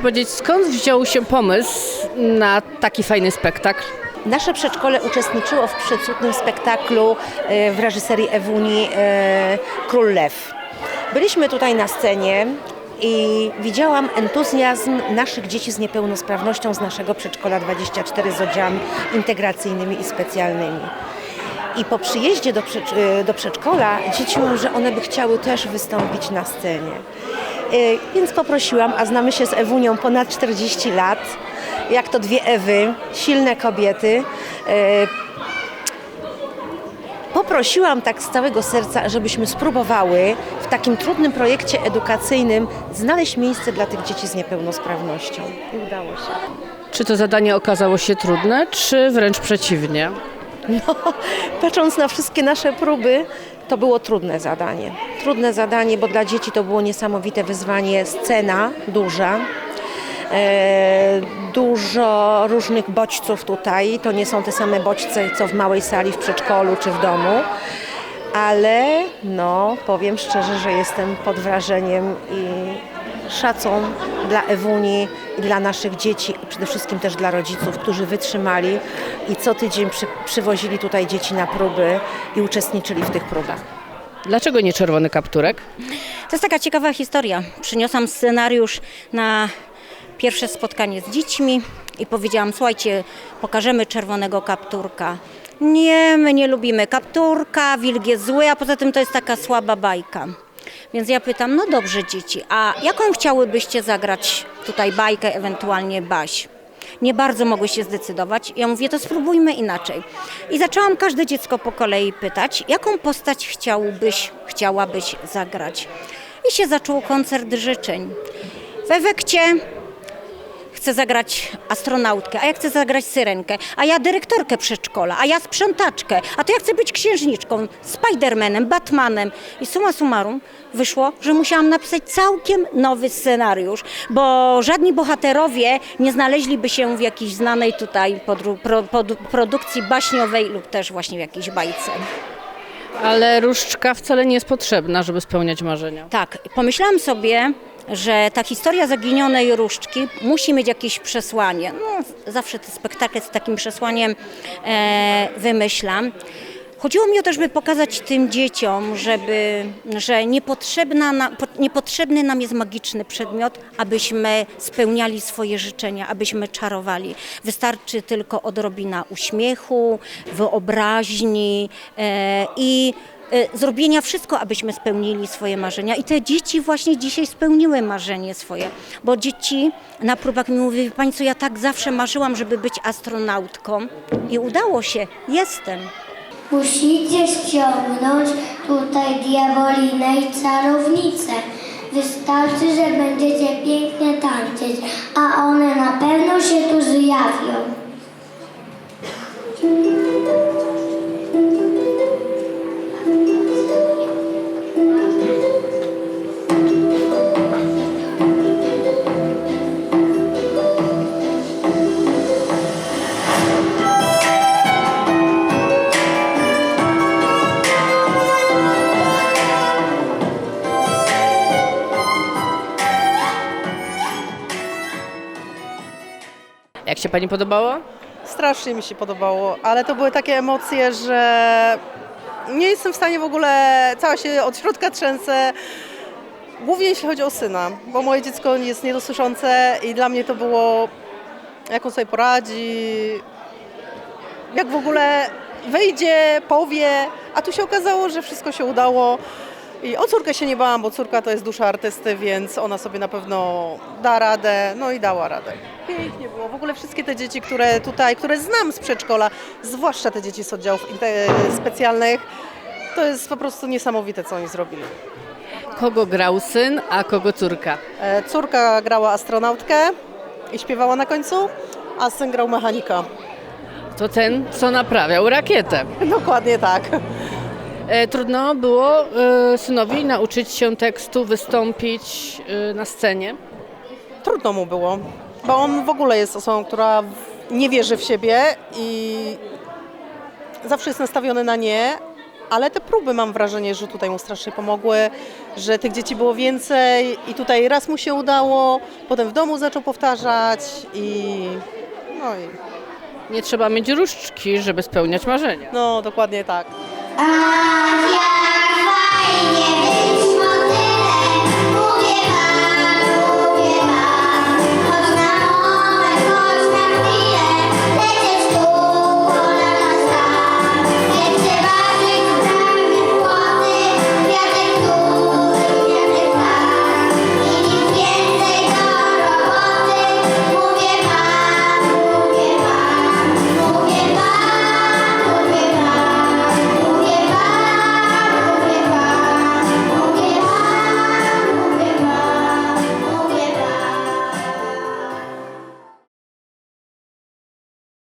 powiedzieć, skąd wziął się pomysł na taki fajny spektakl? Nasze przedszkole uczestniczyło w przecudnym spektaklu e, w reżyserii Ewuni e, Król Lew. Byliśmy tutaj na scenie i widziałam entuzjazm naszych dzieci z niepełnosprawnością z naszego przedszkola 24 z oddziałami integracyjnymi i specjalnymi. I po przyjeździe do, e, do przedszkola dzieci mówią, że one by chciały też wystąpić na scenie. E, Więc poprosiłam, a znamy się z Ewunią ponad 40 lat, jak to dwie Ewy, silne kobiety. E, Poprosiłam tak z całego serca, żebyśmy spróbowały w takim trudnym projekcie edukacyjnym znaleźć miejsce dla tych dzieci z niepełnosprawnością. I udało się. Czy to zadanie okazało się trudne, czy wręcz przeciwnie? No, patrząc na wszystkie nasze próby, to było trudne zadanie. Trudne zadanie, bo dla dzieci to było niesamowite wyzwanie. Scena duża, e, dużo różnych bodźców tutaj. To nie są te same bodźce, co w małej sali w przedszkolu czy w domu. Ale no, powiem szczerze, że jestem pod wrażeniem i szacun dla Ewuni i dla naszych dzieci, a przede wszystkim też dla rodziców, którzy wytrzymali i co tydzień przy, przywozili tutaj dzieci na próby i uczestniczyli w tych próbach. Dlaczego nie czerwony kapturek? To jest taka ciekawa historia. Przyniosłam scenariusz na pierwsze spotkanie z dziećmi i powiedziałam, słuchajcie, pokażemy czerwonego kapturka. Nie, my nie lubimy kapturka, wilk jest zły, a poza tym to jest taka słaba bajka. Więc ja pytam, no dobrze dzieci, a jaką chciałybyście zagrać tutaj bajkę, ewentualnie baś? Nie bardzo mogły się zdecydować. Ja mówię, to spróbujmy inaczej. I zaczęłam każde dziecko po kolei pytać, jaką postać chciałbyś, chciałabyś zagrać. I się zaczął koncert życzeń. W efekcie chcę zagrać astronautkę, a ja chcę zagrać syrenkę, a ja dyrektorkę przedszkola, a ja sprzątaczkę, a to ja chcę być księżniczką, Spidermanem, Batmanem. I summa summarum wyszło, że musiałam napisać całkiem nowy scenariusz, bo żadni bohaterowie nie znaleźliby się w jakiejś znanej tutaj podru- pro, pod, produkcji baśniowej lub też właśnie w jakiejś bajce. Ale różdżka wcale nie jest potrzebna, żeby spełniać marzenia. Tak, pomyślałam sobie, że ta historia zaginionej różdżki musi mieć jakieś przesłanie. No, zawsze te spektakle z takim przesłaniem e, wymyślam. Chodziło mi o to, żeby pokazać tym dzieciom, żeby, że niepotrzebna na, po- niepotrzebny nam jest magiczny przedmiot, abyśmy spełniali swoje życzenia, abyśmy czarowali. Wystarczy tylko odrobina uśmiechu, wyobraźni e, i zrobienia wszystko, abyśmy spełnili swoje marzenia. I te dzieci właśnie dzisiaj spełniły marzenie swoje, bo dzieci na próbach mi mówiły, pani co, ja tak zawsze marzyłam, żeby być astronautką i udało się, jestem. Musicie ściągnąć tutaj diabolinę i czarownicę. Wystarczy, że będziecie pięknie tańczyć, a one na pewno się tu zjawią. Jak się pani podobało? Strasznie mi się podobało, ale to były takie emocje, że nie jestem w stanie w ogóle, cała się od środka trzęsę. Głównie jeśli chodzi o syna, bo moje dziecko jest niedosłyszące i dla mnie to było, jak on sobie poradzi, jak w ogóle wyjdzie, powie, a tu się okazało, że wszystko się udało. I o córkę się nie bałam, bo córka to jest dusza artysty, więc ona sobie na pewno da radę, no i dała radę. Pięknie było. W ogóle wszystkie te dzieci, które tutaj, które znam z przedszkola, zwłaszcza te dzieci z oddziałów inte- specjalnych, to jest po prostu niesamowite, co oni zrobili. Kogo grał syn, a kogo córka? E, Córka grała astronautkę i śpiewała na końcu, a syn grał mechanika. To ten, co naprawiał rakietę. Dokładnie tak. E, trudno było e, synowi nauczyć się tekstu, wystąpić e, na scenie. Trudno mu było, bo on w ogóle jest osobą, która nie wierzy w siebie i zawsze jest nastawiony na nie, ale te próby mam wrażenie, że tutaj mu strasznie pomogły, że tych dzieci było więcej i tutaj raz mu się udało, potem w domu zaczął powtarzać i no i Nie trzeba mieć różdżki, żeby spełniać marzenia. no dokładnie tak. A